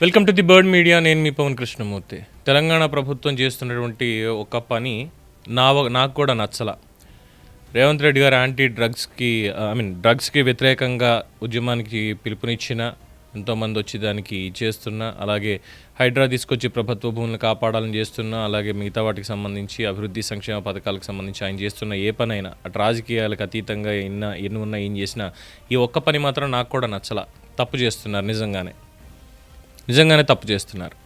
Welcome to the bird media నేను మీ పవన్ కృష్ణమూర్తి. తెలంగాణ ప్రభుత్వం చేస్తున్నటువంటి ఒక పని నా నాకు కూడా నచ్చల. రేవంత్ రెడ్డి గారు యాంటీ డ్రగ్స్కి ఐ మీన్ డ్రగ్స్కి వ్యతిరేకంగా ఉద్యమానికి పిలుపునిచ్చిన ఎంతోమంది వచ్చి దానికి చేస్తున్న అలాగే హైడ్రా తీసుకొచ్చి ప్రభుత్వ భూములను కాపాడాలని చేస్తున్న అలాగే మిగతా వాటికి సంబంధించి అభివృద్ధి సంక్షేమ పథకాలకు సంబంధించి ఆయన చేస్తున్న ఏ పనైనా అటు రాజకీయాలకు అతీతంగా ఎన్న ఎన్ని ఉన్నా ఏం చేసినా ఈ ఒక్క పని మాత్రం నాకు కూడా నచ్చల. తప్పు చేస్తున్నారు నిజంగానే. నిజంగానే తప్పు చేస్తున్నారు.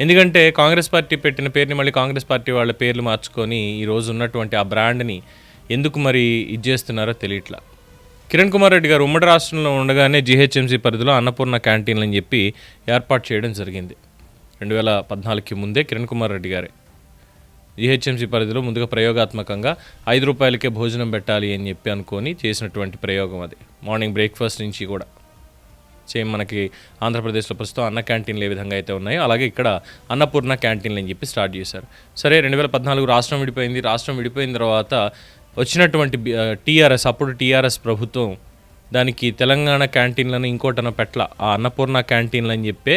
ఎందుకంటే కాంగ్రెస్ పార్టీ పెట్టిన పేరుని మళ్ళీ కాంగ్రెస్ పార్టీ వాళ్ళ పేర్లు మార్చుకొని ఈ రోజు ఉన్నటువంటి ఆ బ్రాండ్ని ఎందుకు మరి ఇది చేస్తున్నారో తెలియట్లా. కిరణ్ కుమార్ రెడ్డి గారు ఉమ్మడి రాష్ట్రంలో ఉండగానే జీహెచ్ఎంసీ పరిధిలో అన్నపూర్ణ క్యాంటీన్లు అని చెప్పి ఏర్పాటు చేయడం జరిగింది. రెండు వేల పద్నాలుగుకి ముందే కిరణ్ కుమార్ రెడ్డి గారే. జీహెచ్ఎంసీ పరిధిలో ముందుగా ప్రయోగాత్మకంగా ఐదు రూపాయలకే భోజనం పెట్టాలి అని చెప్పి అనుకొని చేసినటువంటి ప్రయోగం అది. మార్నింగ్ బ్రేక్ఫాస్ట్ నుంచి కూడా. సేమ్ మనకి ఆంధ్రప్రదేశ్లో ప్రస్తుతం అన్న క్యాంటీన్లు ఏ విధంగా అయితే ఉన్నాయో అలాగే ఇక్కడ అన్నపూర్ణ క్యాంటీన్లు అని చెప్పి స్టార్ట్ చేశారు. సరే రెండు వేల పద్నాలుగు రాష్ట్రం విడిపోయింది. రాష్ట్రం విడిపోయిన తర్వాత వచ్చినటువంటి టీఆర్ఎస్ అప్పుడు టీఆర్ఎస్ ప్రభుత్వం దానికి తెలంగాణ క్యాంటీన్లను ఇంకోటన పెట్ల ఆ అన్నపూర్ణ క్యాంటీన్లు అని చెప్పే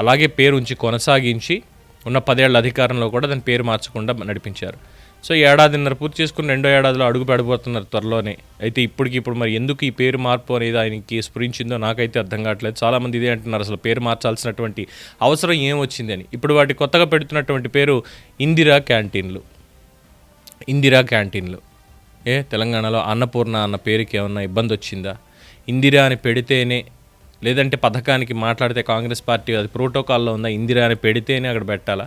అలాగే పేరు ఉంచి కొనసాగించి ఉన్న పదేళ్ళ అధికారంలో కూడా దాని పేరు మార్చకుండా నడిపించారు. సో ఏడాదిన్నర పూర్తి చేసుకుని రెండో ఏడాదిలో అడుగు పెడబోతున్నారు త్వరలోనే. అయితే ఇప్పటికి ఇప్పుడు మరి ఎందుకు ఈ పేరు మార్పు అనేది ఆయనకి స్ఫురించిందో నాకైతే అర్థం కావట్లేదు. చాలామంది ఇదే అంటున్నారు అసలు పేరు మార్చాల్సినటువంటి అవసరం ఏం వచ్చిందని ఇప్పుడు వాటి కొత్తగా పెడుతున్నటువంటి పేరు ఇందిరా క్యాంటీన్లు. ఇందిరా క్యాంటీన్లు. ఏ తెలంగాణలో అన్నపూర్ణ అన్న పేరుకి ఏమన్నా ఇబ్బంది వచ్చిందా? ఇందిరా అని పెడితేనే లేదంటే పథకానికి మాట్లాడితే కాంగ్రెస్ పార్టీ అది ప్రోటోకాల్లో ఉందా? ఇందిరా అని పెడితేనే అక్కడ పెట్టాలా?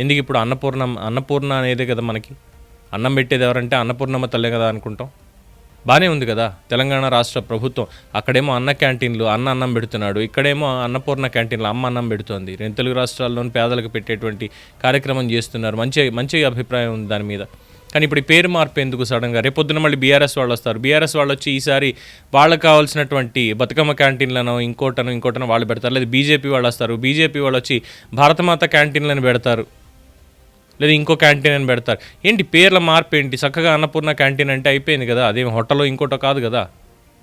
ఎందుకు ఇప్పుడు అన్నపూర్ణ అన్నపూర్ణ అనేదే కదా మనకి? అన్నం పెట్టేది ఎవరంటే అన్నపూర్ణమ్మ తల్లే కదా అనుకుంటాం. బాగానే ఉంది కదా తెలంగాణ రాష్ట్ర ప్రభుత్వం. అక్కడేమో అన్న క్యాంటీన్లు అన్న అన్నం పెడుతున్నాడు. ఇక్కడేమో అన్నపూర్ణ క్యాంటీన్లు అమ్మ అన్నం పెడుతోంది. రెండు తెలుగు రాష్ట్రాల్లోని పేదలకు పెట్టేటువంటి కార్యక్రమం చేస్తున్నారు. మంచి మంచి అభిప్రాయం ఉంది దాని మీద. కానీ ఇప్పుడు పేరు మార్పు ఎందుకు సడన్గా రేపొద్దున మళ్ళీ బీఆర్ఎస్ వాళ్ళు వస్తారు. బీఆర్ఎస్ వాళ్ళు వచ్చి ఈసారి వాళ్ళకి కావాల్సినటువంటి బతుకమ్మ క్యాంటీన్లను ఇంకోటను ఇంకోటను వాళ్ళు పెడతారు. లేదా బీజేపీ వాళ్ళు వస్తారు. బీజేపీ వాళ్ళు వచ్చి భారతమాత క్యాంటీన్లను పెడతారు. లేదా ఇంకో క్యాంటీన్ అని పెడతారు. ఏంటి పేర్ల మార్పు ఏంటి? చక్కగా అన్నపూర్ణ క్యాంటీన్ అంటే అయిపోయింది కదా అదేం హోటల్లో ఇంకోటో కాదు కదా?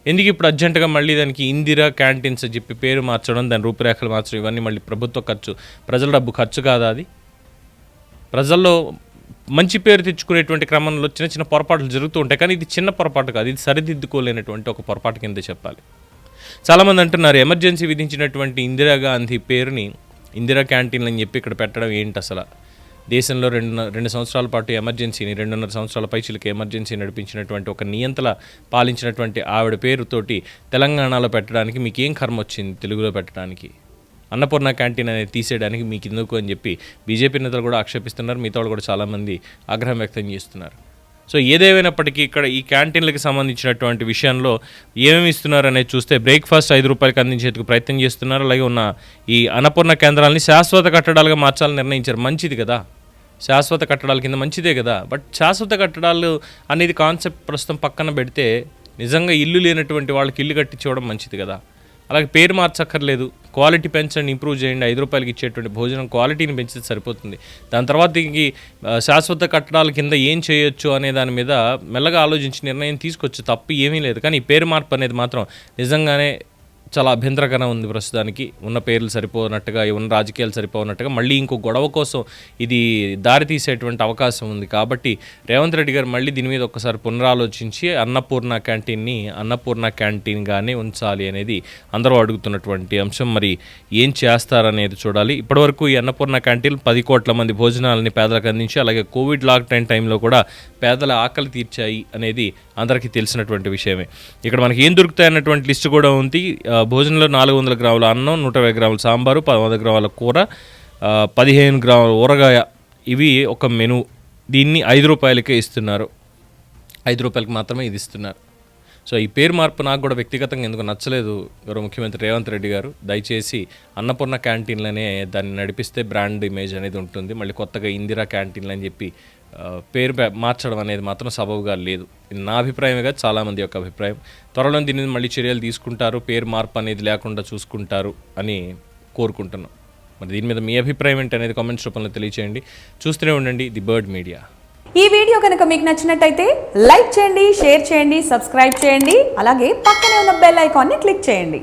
ఎందుకు ఇప్పుడు అర్జెంటుగా మళ్ళీ దానికి ఇందిరా క్యాంటీన్స్ అని చెప్పి పేరు మార్చడం దాని రూపురేఖలు మార్చడం ఇవన్నీ మళ్ళీ ప్రభుత్వ ఖర్చు ప్రజల డబ్బు ఖర్చు కాదా అది? ప్రజల్లో మంచి పేరు తెచ్చుకునేటువంటి క్రమంలో చిన్న చిన్న పొరపాట్లు జరుగుతూ ఉంటాయి. కానీ ఇది చిన్న పొరపాటు కాదు ఇది సరిదిద్దుకోలేనటువంటి ఒక పొరపాటు కింద చెప్పాలి. చాలామంది అంటున్నారు ఎమర్జెన్సీ విధించినటువంటి ఇందిరాగాంధీ పేరుని ఇందిరా క్యాంటీన్లు అని చెప్పి ఇక్కడ పెట్టడం ఏంటి అసలు? దేశంలో రెండు రెండు సంవత్సరాల పాటు ఎమర్జెన్సీని రెండున్నర సంవత్సరాల పైచిలకి ఎమర్జెన్సీ నడిపించినటువంటి ఒక నియంతల పాలించినటువంటి ఆవిడ పేరుతోటి తెలంగాణలో పెట్టడానికి మీకు ఏం కర్మ వచ్చింది తెలుగులో పెట్టడానికి? అన్నపూర్ణ క్యాంటీన్ అనేది తీసేయడానికి మీకు ఎందుకు అని చెప్పి బీజేపీ నేతలు కూడా ఆక్షేపిస్తున్నారు. మిగతా వాళ్ళు కూడా చాలామంది ఆగ్రహం వ్యక్తం చేస్తున్నారు. సో ఏదేమైనప్పటికీ ఇక్కడ ఈ క్యాంటీన్లకు సంబంధించినటువంటి విషయంలో ఏమేమి ఇస్తున్నారు అనేది చూస్తే బ్రేక్ఫాస్ట్ ఐదు రూపాయలకు అందించేందుకు ప్రయత్నం చేస్తున్నారు. అలాగే ఉన్న ఈ అన్నపూర్ణ కేంద్రాలని శాశ్వత కట్టడాలుగా మార్చాలని నిర్ణయించారు. మంచిది కదా. శాశ్వత కట్టడాల కింద మంచిదే కదా. బట్ శాశ్వత కట్టడాలు అనేది కాన్సెప్ట్ ప్రస్తుతం పక్కన పెడితే నిజంగా ఇల్లు లేనటువంటి వాళ్ళకి ఇల్లు కట్టించుకోవడం మంచిది కదా. అలాగే పేరు మార్చక్కర్లేదు. క్వాలిటీ పెంచండి ఇంప్రూవ్ చేయండి ఐదు రూపాయలకి ఇచ్చేటువంటి భోజనం క్వాలిటీని పెంచితే సరిపోతుంది. దాని తర్వాత దీనికి శాశ్వత కట్టడాల కింద ఏం చేయొచ్చు అనే దాని మీద మెల్లగా ఆలోచించి నిర్ణయం తీసుకొచ్చు తప్పు ఏమీ లేదు. కానీ పేరు మార్పు అనేది మాత్రం నిజంగానే చాలా అభ్యంతరకరం ఉంది ప్రస్తుతానికి. ఉన్న పేర్లు సరిపోనట్టుగా ఉన్న రాజకీయాలు సరిపోనట్టుగా మళ్ళీ ఇంకో గొడవ కోసం ఇది దారి తీసేటువంటి అవకాశం ఉంది. కాబట్టి రేవంత్ రెడ్డి గారు మళ్ళీ దీని మీద ఒక్కసారి పునరాలోచించి అన్నపూర్ణ క్యాంటీన్ని అన్నపూర్ణ క్యాంటీన్గానే ఉంచాలి అనేది అందరూ అడుగుతున్నటువంటి అంశం. మరి ఏం చేస్తారనేది చూడాలి. ఇప్పటివరకు ఈ అన్నపూర్ణ క్యాంటీన్ పది కోట్ల మంది భోజనాలని పేదలకు అందించి అలాగే కోవిడ్ లాక్డౌన్ టైంలో కూడా పేదల ఆకలి తీర్చాయి అనేది అందరికీ తెలిసినటువంటి విషయమే. ఇక్కడ మనకి ఏం దొరుకుతాయి అన్నటువంటి లిస్ట్ కూడా ఉంది. భోజనంలో నాలుగు వందల గ్రాముల అన్నం నూట ఇరవై గ్రాముల సాంబారు వంద గ్రాముల కూర పదిహేను గ్రాముల ఊరగాయ. ఇవి ఒక మెను. దీన్ని ఐదు రూపాయలకే ఇస్తున్నారు. ఐదు రూపాయలకి మాత్రమే ఇది ఇస్తున్నారు. సో ఈ పేరు మార్పు నాకు కూడా వ్యక్తిగతంగా ఎందుకు నచ్చలేదు గౌరవ ముఖ్యమంత్రి రేవంత్ రెడ్డి గారు. దయచేసి అన్నపూర్ణ క్యాంటీన్లనే దాన్ని నడిపిస్తే బ్రాండ్ ఇమేజ్ అనేది ఉంటుంది. మళ్ళీ కొత్తగా ఇందిరా క్యాంటీన్లు అని చెప్పి పేరు మార్చడం అనేది మాత్రం సబబుగా లేదు. నా అభిప్రాయమే కాదు చాలామంది యొక్క అభిప్రాయం. త్వరలో దీని మీద మళ్ళీ చర్యలు తీసుకుంటారు పేరు మార్పు అనేది లేకుండా చూసుకుంటారు అని కోరుకుంటున్నాం. మరి దీని మీద మీ అభిప్రాయం ఏంటి అనేది కామెంట్స్ రూపంలో తెలియచేయండి. చూస్తూనే ఉండండి ది బర్డ్ మీడియా. ఈ వీడియో కనుక మీకు నచ్చినట్టయితే లైక్ చేయండి షేర్ చేయండి సబ్స్క్రైబ్ చేయండి అలాగే పక్కనే ఉన్న బెల్ ఐకాన్ని క్లిక్ చేయండి.